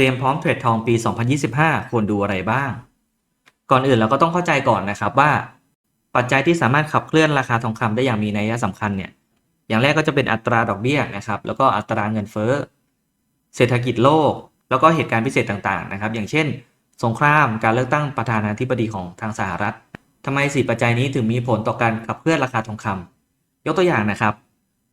รียมพร้อมเทรดทองปี 2025 ควรดูอะไรบ้าง ก่อนอื่นเราก็ต้องเข้าใจก่อนนะครับว่า ปัจจัยที่สามารถขับเคลื่อนราคาทองคำได้อย่างมีนัยสำคัญเนี่ย อย่างแรกก็จะเป็นอัตราดอกเบี้ยนะครับ แล้วก็อัตราเงินเฟ้อ เศรษฐกิจโลก แล้วก็เหตุการณ์พิเศษต่างๆนะครับ อย่างเช่น สงคราม การเลือกตั้งประธานาธิบดีของทางสหรัฐทำไมสี่ปัจจัยนี้ถึงมีผลต่อการขับเคลื่อนราคาทองคำยกตัวอย่างนะครับ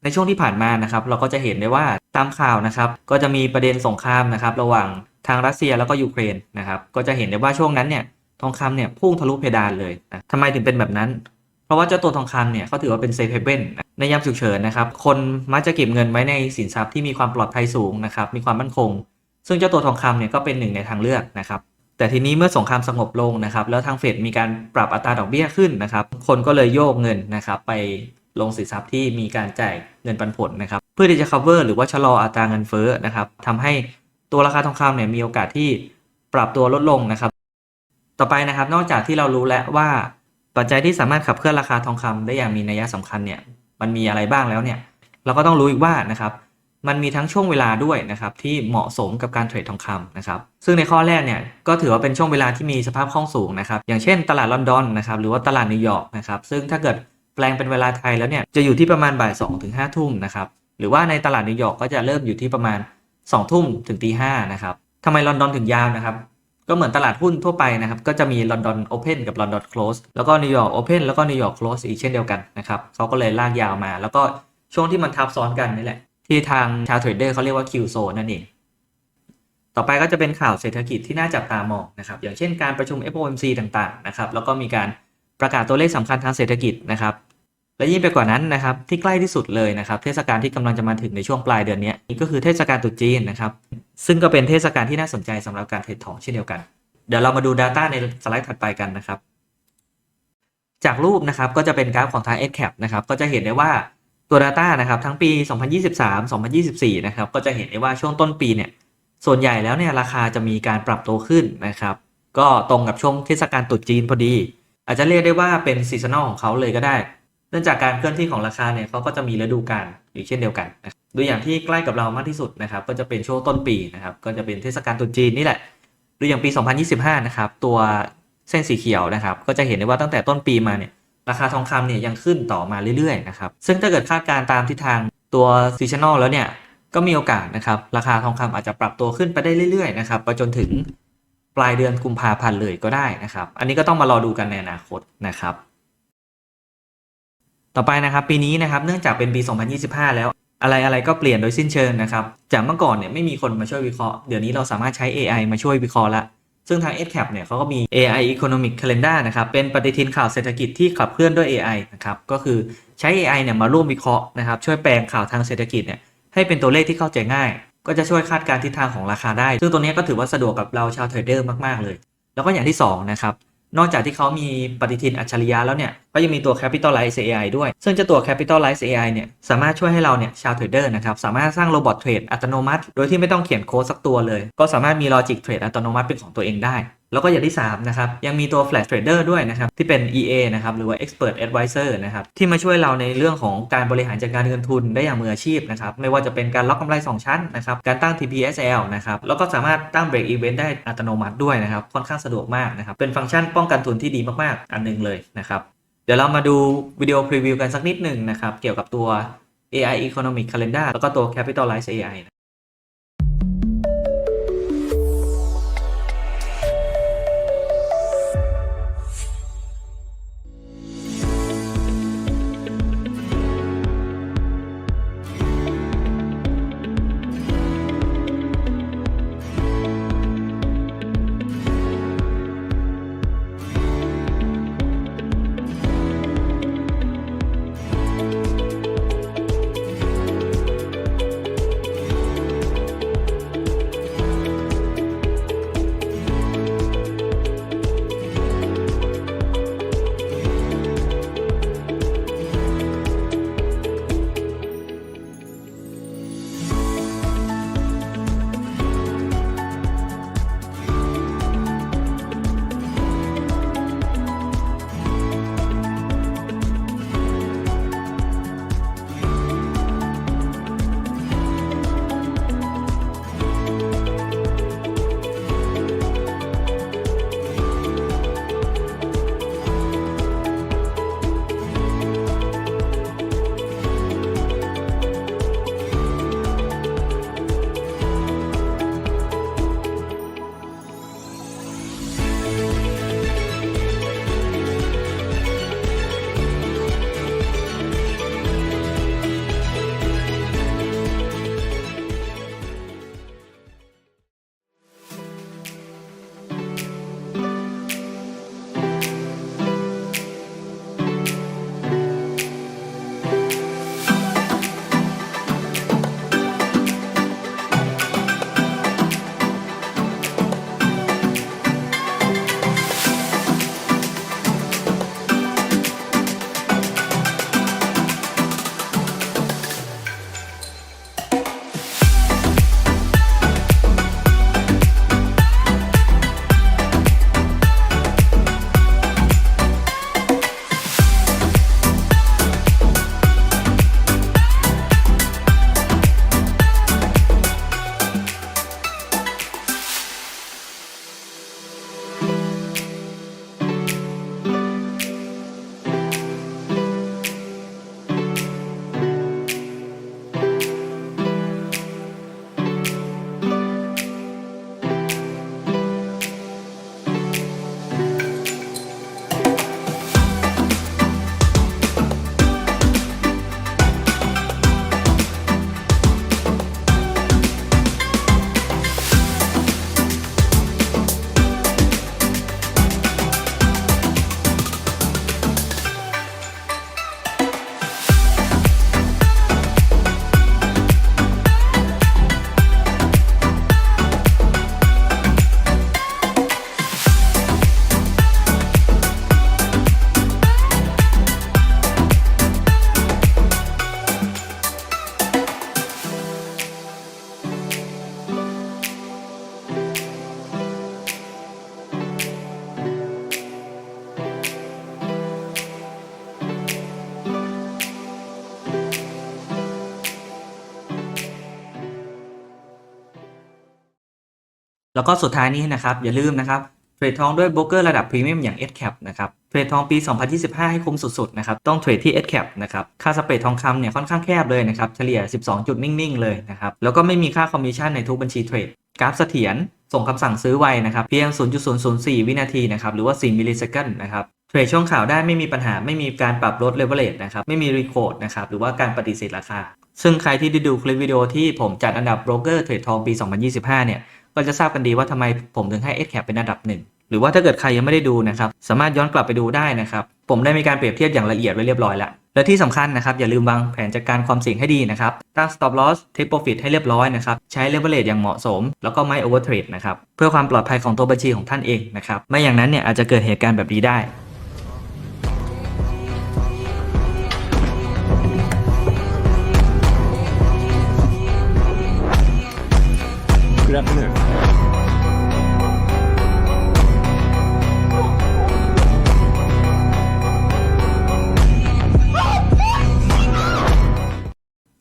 ในช่วงที่ผ่านมานะครับเราก็จะเห็นได้ว่าตามข่าวนะครับก็จะมีประเด็นสงครามนะครับระหว่างทางรัสเซียแล้วก็ยูเครนนะครับก็จะเห็นได้ว่าช่วงนั้นเนี่ยทองคำเนี่ยพุ่งทะลุเพดานเลยนะทำไมถึงเป็นแบบนั้น เพราะว่าเจ้าตัวทองคำเนี่ยเขาถือว่าเป็นเซฟเฮเ n นในยามฉุกเฉินนะครับคนมักจะเก็บเงินไว้ในสินทรัพย์ที่มีความปลอดภัยสูงนะครับมีความมั่นคง ซึ่งเจ้าตัวทองคำเนี่ยก็เป็นหนึ่งในทางเลือกนะครับแต่ทีนี้เมื่อสงครามสงบลงนะครับแล้วทางเฟดมีการปรับอัตราดอกเบี้ยขึ้นนะครับคนก็เลยโยกเงินนะครับไป ลงสินทรัพย์ที่มีการจ่ายเงินปันผลนะครับ เพื่อที่จะ cover หรือว่าชะลออัตราเงินเฟ้อนะครับทำให้ตัวราคาทองคำเนี่ยมีโอกาสที่ปรับตัวลดลงนะครับ ต่อไปนะครับนอกจากที่เรารู้แล้วว่าปัจจัยที่สามารถขับเคลื่อนราคาทองคำได้อย่างมีนัยสำคัญเนี่ยมันมีอะไรบ้างแล้วเนี่ยเราก็ต้องรู้อีกว่านะครับมันมีทั้งช่วงเวลาด้วยนะครับที่เหมาะสมกับการเทรดทองคำนะครับซึ่งในข้อแรกเนี่ยก็ถือว่าเป็นช่วงเวลาที่มีสภาพคล่องสูงนะครับอย่างเช่นตลาดลอนดอนนะครับหรือว่าตลาดนิวยอร์กนะครับซึ่งถ้าเกิด แปลงเป็นเวลาไทยแล้วเนี่ยจะอยู่ที่ประมาณบ่าย2ถึง5ทุ่มนะครับหรือว่าในตลาดนิวยอร์กก็จะเริ่มอยู่ที่ประมาณ2ทุ่มถึงตีห้านะครับทำไมลอนดอนถึงยาวนะครับ ก็เหมือนตลาดหุ้นทั่วไปนะครับ ก็จะมีลอนดอนโอเพนกับลอนดอนโคลสแล้วก็นิวยอร์กโอเพนแล้วก็นิวยอร์กโคลสอีกเช่นเดียวกันนะครับเขาก็เลยลากยาวมา แล้วก็ช่วงที่มันทับซ้อนกันนี่แหละ ที่ทางชาวเทรดเดอร์เขาเรียกว่าคิวโซนั่นเอง ต่อไปก็จะเป็นข่าวเศรษฐกิจที่น่าจับตามองนะครับ อย่างเช่นการประชุม FOMC ต่างๆนะครับ แล้วก็มีการประกาศตัวเลขสำคัญทางเศรษฐกิจนะครับ และยิ่งไปกว่านั้นนะครับที่ใกล้ที่สุดเลยนะครับเทศกาลที่กำลังจะมาถึงในช่วงปลายเดือนนี้นี่ก็คือเทศกาลตรุษจีนนะครับซึ่งก็เป็นเทศกาลที่น่าสนใจสำหรับการเทรดทองเช่นเดียวกัน เดี๋ยวเรามาดู Data ในสไลด์ถัดไปกันนะครับ จากรูปนะครับก็จะเป็นกราฟของทาง SCAP นะครับก็จะเห็นได้ว่าตัว Data นะครับทั้งปี 2023 2024 นะครับก็จะเห็นได้ว่าช่วงต้นปีเนี่ยส่วนใหญ่แล้วเนี่ยราคาจะมีการปรับตัวขึ้นนะครับ ก็ตรงกับช่วงเทศกาลตรุษจีนพอดี อาจจะเรียกได้ว่าเป็นซีซันอลของเขาเลยก็ได้ เนื่องจากการเคลื่อนที่ของราคาเนี่ยเขาก็จะมีฤดูกาลอยู่เช่นเดียวกันนะครับดูอย่างที่ใกล้กับเรามากที่สุดนะครับ ก็จะเป็นช่วงต้นปีนะครับ ก็จะเป็นเทศกาลตรุษจีนนี่แหละดูอย่างปี 2025 นะครับ ตัวเส้นสีเขียวนะครับ ก็จะเห็นได้ว่าตั้งแต่ต้นปีมาเนี่ย ราคาทองคำเนี่ยยังขึ้นต่อมาเรื่อยๆนะครับ ซึ่งถ้าเกิดคาดการณ์ตามทิศทางตัวซีซันอลแล้วเนี่ย ก็มีโอกาสนะครับ ราคาทองคำอาจจะปรับตัวขึ้นไปได้เรื่อยๆนะครับ ไปจนถึงปลายเดือนกุมภาพันธ์เลยก็ได้นะครับ อันนี้ก็ต้องมารอดูกันในอนาคตนะครับ ต่อไปนะครับปีนี้นะครับเนื่องจากเป็นปี 2025 แล้วอะไรอะไรก็เปลี่ยนโดยสิ้นเชิงนะครับ จากเมื่อก่อนเนี่ยไม่มีคนมาช่วยวิเคราะห์ เดี๋ยวนี้เราสามารถใช้ AI มาช่วยวิเคราะห์ละ ซึ่งทาง SCAP เนี่ยเขาก็มี AI Economic Calendar นะครับ เป็นปฏิทินข่าวเศรษฐกิจที่ขับเคลื่อนด้วย AI นะครับ ก็คือใช้ AI เนี่ยมาร่วมวิเคราะห์นะครับ ช่วยแปลงข่าวทางเศรษฐกิจเนี่ยให้เป็นตัวเลขที่เข้าใจง่าย ก็จะช่วยคาดการณ์ทิศทางของราคาได้ ซึ่งตัวนี้ก็ถือว่าสะดวกกับเราชาวเทรดเดอร์มากๆเลย แล้วก็อย่างที่สองนะครับ นอกจากที่เขามีปฏิทินอัจฉริยะแล้วเนี่ยก็ยังมีตัว Capitalize AI ด้วย ซึ่งเจ้าตัว Capitalize AI เนี่ยสามารถช่วยให้เราเนี่ยชาวเทรดเดอร์นะครับสามารถสร้างโรบอทเทรดอัตโนมัติ โดยที่ไม่ต้องเขียนโค้ดสักตัวเลย ก็สามารถมีลอจิกเทรดอัตโนมัติเป็นของตัวเองได้ แล้วก็อย่างที่ 3 นะครับ ยังมีตัว Flash Trader ด้วยนะครับ ที่เป็น EA นะครับ หรือว่า Expert Advisor นะครับ ที่มาช่วยเราในเรื่องของการบริหารจัดการเงินทุนได้อย่างมืออาชีพนะครับ ไม่ว่าจะเป็นการล็อกกำไร 2 ชั้นนะครับ การตั้ง TPSL นะครับ แล้วก็สามารถตั้ง Break Event ได้อัตโนมัติด้วยนะครับ ค่อนข้างสะดวกมากนะครับ เป็นฟังก์ชันป้องกันทุนที่ดีมากๆ อันหนึงเลยนะครับ เดี๋ยวเรามาดูวิดีโอพรีวิวกันสักนิดหนึ่งนะครับ เกี่ยวกับตัว AI Economic Calendar แล้วก็ตัว Capitalize AI แล้วก็สุดท้ายนี้นะครับ อย่าลืมนะครับเทรดทองด้วยโบรกเกอร์ระดับพรีเมียมอย่าง SCAP นะครับเทรดทองปี 2025 ให้คุ้มสุดๆนะครับต้องเทรดที่ SCAP นะครับค่าสเปรดทองคำเนี่ยค่อนข้างแคบเลยนะครับเฉลี่ย 12 จุดนิ่งๆเลยนะครับแล้วก็ไม่มีค่าคอมมิชชั่นในทุกบัญชีเทรดกราฟเสถียรส่งคำสั่งซื้อไวนะครับเพียง 0.004 วินาทีนะครับหรือว่า 4 มิลลิเซคันนะครับเทรดช่วงข่าวได้ไม่มีปัญหาไม่มีการปรับลดเลเวลเลนะครับไม่มีรีโคดนะครับหรือว่าการปฏิเสธราคา ซึ่งใครที่ได้ดูคลิปวิดีโอที่ผมจัดอันดับโบรกเกอร์เทรดทองปี 2025 เนี่ย ก็จะทราบกันดีว่าทำไมผมถึงให้ SCAP เป็นอันดับหนึ่งหรือว่าถ้าเกิดใครยังไม่ได้ดูนะครับ สามารถย้อนกลับไปดูได้นะครับ ผมได้มีการเปรียบเทียบอย่างละเอียดไว้เรียบร้อยแล้ว และที่สำคัญนะครับ อย่าลืมวางแผนจัดการความเสี่ยงให้ดีนะครับ ตั้ง stop loss take profit ให้เรียบร้อยนะครับ ใช้ leverage อย่างเหมาะสม แล้วก็ไม่ over trade นะครับ เพื่อความปลอดภัยของตัวบัญชีของท่านเองนะครับ ไม่อย่างนั้นเนี่ยอาจจะเกิดเหตุการณ์แบบนี้ได้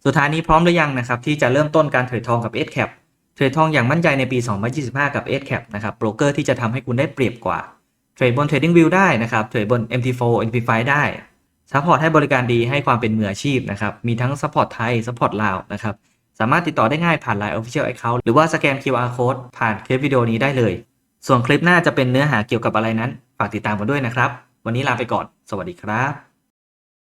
สุดท้ายนี้พร้อมหรือยังนะครับที่จะเริ่มต้นการเทรดทองกับ s c a p เทรดทองอย่างมั่นใจในปี 2025 กับ s c a p นะครับโบรกเกอร์ที่จะทำให้คุณได้เปรียบกว่าเทรดบน TradingView ได้นะครับเทรดบน MT4 MT5 ได้ซัพพอร์ตให้บริการดีให้ความเป็นมืออาชีพนะครับมีทั้งซัพพอร์ตไทยซัพพอร์ตลาวนะครับสามารถติดต่อได้ง่ายผ่าน Line Official Account หรือว่าสแกน QR Code ผ่านคลิปวิดีโอนี้ได้เลย ส่วนคลิปหน้าจะเป็นเนื้อหาเกี่ยวกับอะไรนั้น ฝากติดตามกันด้วยนะครับ วันนี้ลาไปก่อน สวัสดีครับ